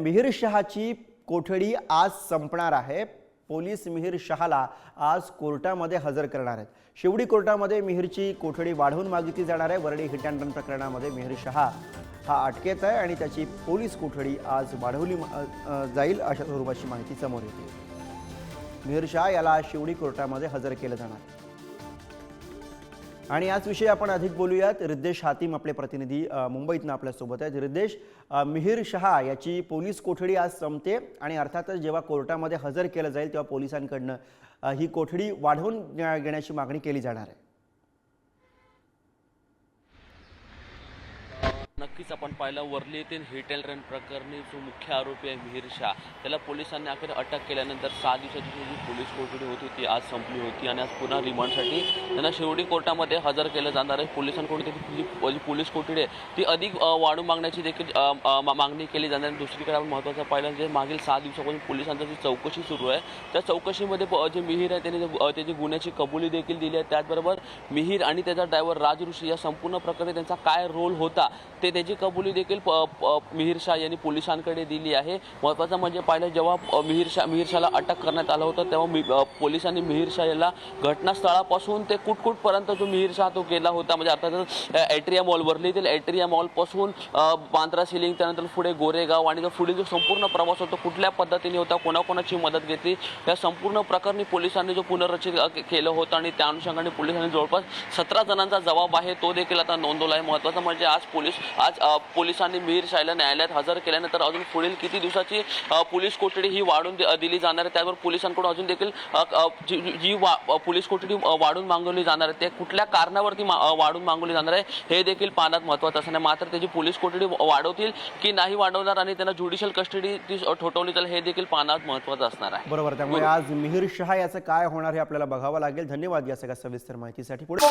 मिहिर शहाची कोठडी आज संपणार आहे. पोलीस मिहिर शहाला आज कोर्टामध्ये हजर करणार आहेत. शिवडी कोर्टामध्ये मिहिरची कोठडी वाढवून मागितली जाणार आहे. वरळी हिट अँड रन प्रकरणामध्ये मिहिर शहा हा अटकेत आहे आणि त्याची पोलीस कोठडी आज वाढवली जाईल अशा स्वरूपाची माहिती समोर येते. मिहिर शहा याला शिवडी कोर्टामध्ये हजर केलं जाणार आहे. आणि याच विषयी आपण अधिक बोलूयात. रिद्देश हातीम आपले प्रतिनिधी मुंबईतनं आपल्यासोबत आहेत. रिद्देश मिहिर शहा याची पोलीस कोठडी आज संपते आणि अर्थातच जेव्हा कोर्टामध्ये हजर केलं जाईल तेव्हा पोलिसांकडनं ही कोठडी वाढवून घेण्याची मागणी केली जाणार आहे. नक्कीच आपण पाहिलं वर्ली येथील हिट अँड रन प्रकरणी जो मुख्य आरोपी आहे मिहिर शाह त्याला पोलिसांनी अखेर अटक केल्यानंतर सहा दिवसाची जी पोलीस कोठडी होती ती आज संपली होती आणि आज पुन्हा रिमांडसाठी त्यांना शिवडी कोर्टामध्ये हजर केलं जाणार आहे. पोलिसांकडून त्याची जी पोलीस कोठडी आहे ती अधिक वाढून मागण्याची देखील मागणी केली जाणार आहे. दुसरीकडे आपण महत्त्वाचं पाहिलं जे मागील सहा दिवसापासून पोलिसांची जी चौकशी सुरू आहे त्या चौकशीमध्ये प- जे मिहिर आहे त्याने त्याची गुन्ह्याची कबुली देखील दिली आहे. त्याचबरोबर मिहिर आणि त्याचा ड्रायव्हर राज ऋषी या संपूर्ण प्रकरणी त्यांचा काय रोल होता ते त्याची कबुली देखील प- प- शाह यांनी पोलिसांकडे दिली आहे. महत्त्वाचं म्हणजे पाहिलं जेव्हा मिहीर शाह मिहीर शाहला अटक करण्यात आलं होतं तेव्हा मी पोलिसांनी मिहीर शाह याला घटनास्थळापासून ते कुटकुटपर्यंत जो मिहीर शाह तो गेला होता म्हणजे अर्थातच एट्रिया मॉल वरलीतील एट्रिया मॉलपासून बांद्रा सिलिंग त्यानंतर पुढे गोरेगाव आणि जो पुढील जो संपूर्ण प्रवास होता कुठल्या पद्धतीने होता कोणाकोणाची मदत घेतली या संपूर्ण प्रकरणी पोलिसांनी जो पुनर्रचित केलं होतं आणि त्या अनुषंगाने पोलिसांनी जवळपास सतरा जणांचा जबाब आहे तो देखील आता नोंदवला आहे. महत्त्वाचा म्हणजे आज पोलीस आज पोलिसांनी मिहिर शाहला न्यायालयात हजर केल्यानंतर अजून पुढील किती दिवसाची पोलीस कोठडी ही वाढून दिली जाणार आहे? त्यावर पोलिसांकडून अजून देखील जी पोलीस कोठडी वाढून मागवली जाणार आहे? ते कुठल्या कारणावरती वाढून मागवली जाणार आहे? हे देखील पाहण्यात महत्त्वाचं असणार. आहे. मात्र त्याची पोलीस कोठडी वाढवतील की नाही वाढवणार आणि त्यांना ज्युडिशियल कस्टडी ती ठोठवली जाईल हे देखील पाहण्यात महत्त्वाचं असणार आहे. बरोबर त्यामुळे आज मिहिर शहा याचं काय होणार हे आपल्याला बघावं लागेल. धन्यवाद या सगळ्या सविस्तर माहितीसाठी. पुढे